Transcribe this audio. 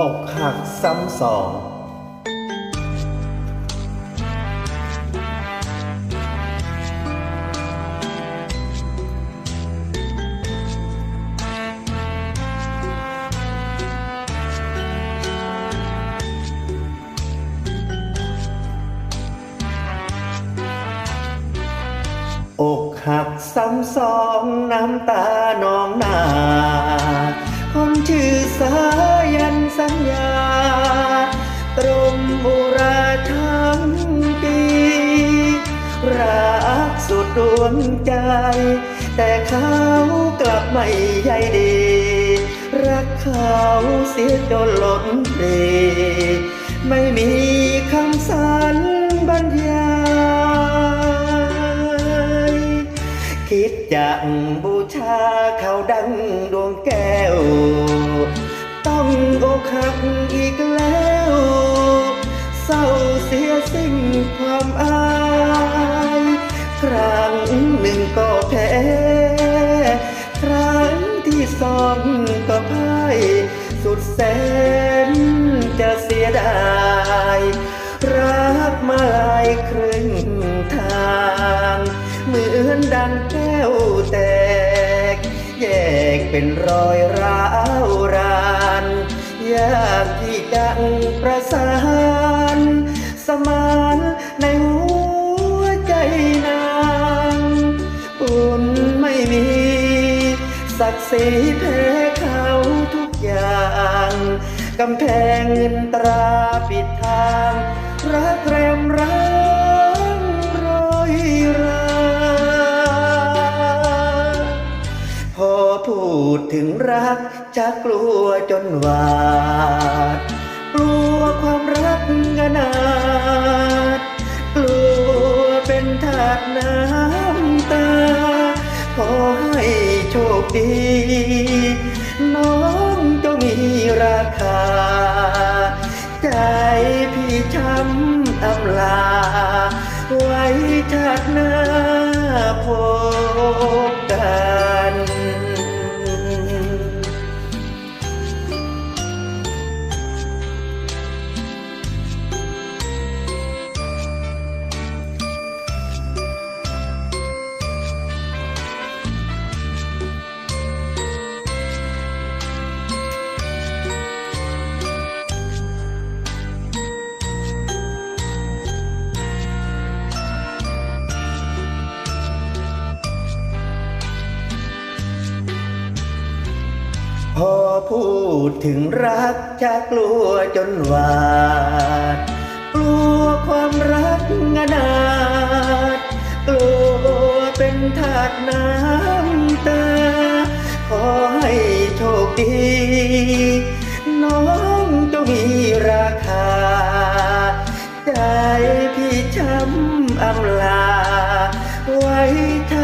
อกหักซ้ำสองอกหักซ้ำสองน้ำตานอง ดดวงใจ แต่เขากลับไม่ใยดี รักเขาเสียจนหล้นเพลไม่มีคำสรรบรรยาย คิดจะบูชาเขาดังดวงแก้ว ต้องอกหัก ดายรักมาลายครึ่งทาง เหมือนดังแก้วแตก แยกเป็นรอยร้าวรานยากที่จะประสาน สมานในหัวใจนางอุ่นไม่มี ศักดิ์ศรีแพ้ กำแพงเงินตราปิดทางรักแรมร้างรอยราพอพูดถึงรักจะกลัวจนหวาด กลัวความรักงนาดกลัวเป็นทาสน้ำตา ขอให้โชคดีน้อง ราคา ใจพี่ช้ำอำลา ไว้ชาติหน้าพบกัน พูดถึงรักจะกลัวจนหวาด กลัวความรักงนาดกลัวเป็นทาสน้ำตา ขอให้โชคดี น้องจงมีราคา ใจพี่ช้ำอำลา ไว้ช